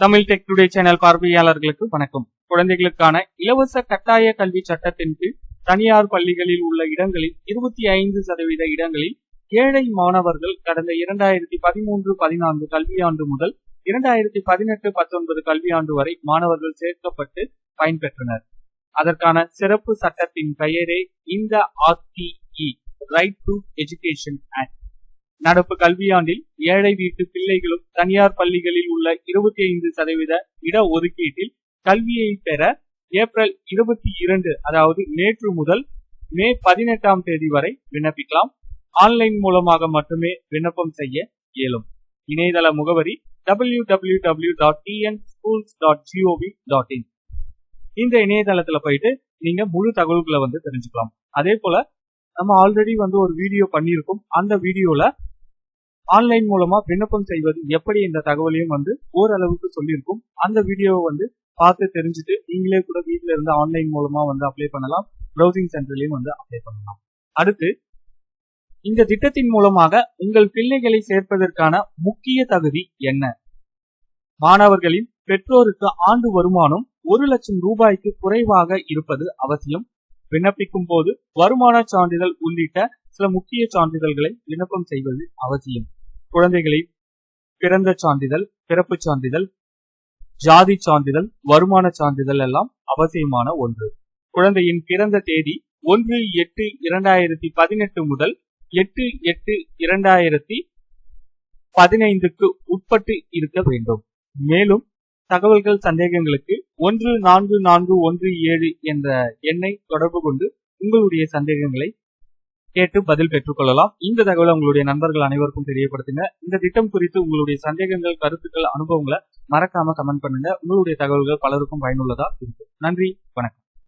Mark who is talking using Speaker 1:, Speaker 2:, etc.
Speaker 1: Tamil tech today channel பார்வையாளர்களுக்கு வணக்கம். குழந்தைகளுக்கான இலவச கட்டாய கல்வி சட்டத்தின் கீழ் தனியார் பள்ளிகளில் உள்ள இடங்களில் இருபத்தி ஐந்து சதவீத இடங்களில் ஏழை மாணவர்கள் கடந்த இரண்டாயிரத்தி பதிமூன்று பதினான்கு கல்வியாண்டு முதல் இரண்டாயிரத்தி பதினெட்டு பத்தொன்பது கல்வியாண்டு வரை மாணவர்கள் சேர்க்கப்பட்டு பயன்பெற்றனர். அதற்கான சிறப்பு சட்டத்தின் பெயரே இந்த RTE right to education act நடப்பு கல்வியாண்டில் ஏழை வீட்டு பிள்ளைகளும் தனியார் பள்ளிகளில் உள்ள இருபத்தி ஐந்து சதவீத இட ஒதுக்கீட்டில் கல்வியை பெற ஏப்ரல் இருபத்தி இரண்டு அதாவது நேற்று முதல் மே பதினெட்டாம் தேதி வரை விண்ணப்பிக்கலாம். ஆன்லைன் மூலமாக மட்டுமே விண்ணப்பம் செய்ய இயலும். இணையதள முகவரி W W W dot TN schools dot GOV dot in இந்த இணையதளத்துல போயிட்டு நீங்க முழு தகவல்களை வந்து தெரிஞ்சுக்கலாம். அதே போல நம்ம ஆல்ரெடி வந்து ஒரு வீடியோ பண்ணியிருக்கோம். அந்த வீடியோல ஆன்லைன் மூலமா விண்ணப்பம் செய்வது எப்படி இந்த தகவலையும் வந்து ஓரளவுக்கு சொல்லியிருக்கும். அந்த வீடியோவை வந்து பார்த்து தெரிஞ்சுட்டு நீங்களே கூட வீட்டில இருந்து ஆன்லைன் மூலமா வந்து அப்ளை பண்ணலாம். ப்ரௌசிங் சென்டர்லயும் வந்து அப்ளை பண்ணலாம். அடுத்து இந்த திட்டத்தின் மூலமாக உங்கள் பிள்ளைகளை சேர்ப்பதற்கான முக்கிய தகுதி என்ன? மாணவர்களின் பெற்றோருக்கு ஆண்டு வருமானம் ஒரு லட்சம் ரூபாய்க்கு குறைவாக இருப்பது அவசியம். விண்ணப்பிக்கும் போது வருமான சான்றிதழ் உள்ளிட்ட சில முக்கிய சான்றிதழ்களை விண்ணப்பம் செய்வது அவசியம். குழந்தைகளின் பிறந்த சான்றிதழ் பிறப்பு சான்றிதழ் ஜாதி சான்றிதழ் வருமான சான்றிதழ் எல்லாம் அவசியமான ஒன்று. குழந்தையின் பிறந்த தேதி ஒன்று எட்டு இரண்டாயிரத்தி பதினெட்டு முதல் எட்டு எட்டு இரண்டாயிரத்தி பதினைந்துக்கு உட்பட்டு இருக்க வேண்டும். மேலும் தகவல்கள் சந்தேகங்களுக்கு ஒன்று நான்கு நான்கு ஒன்று ஏழு என்ற எண்ணை தொடர்பு கொண்டு உங்களுடைய சந்தேகங்களை கேட்டு பதில் பெற்றுக்கொள்ளலாம். இந்த தகவலை உங்களுடைய நண்பர்கள் அனைவருக்கும் தெரியப்படுத்துங்க. இந்த திட்டம் குறித்து உங்களுடைய சந்தேகங்கள் கருத்துக்கள் அனுபவங்களை மறக்காம கமெண்ட் பண்ணுங்க. உங்களுடைய தகவல்கள் பலருக்கும் பயனுள்ளதா இருக்கும். நன்றி. வணக்கம்.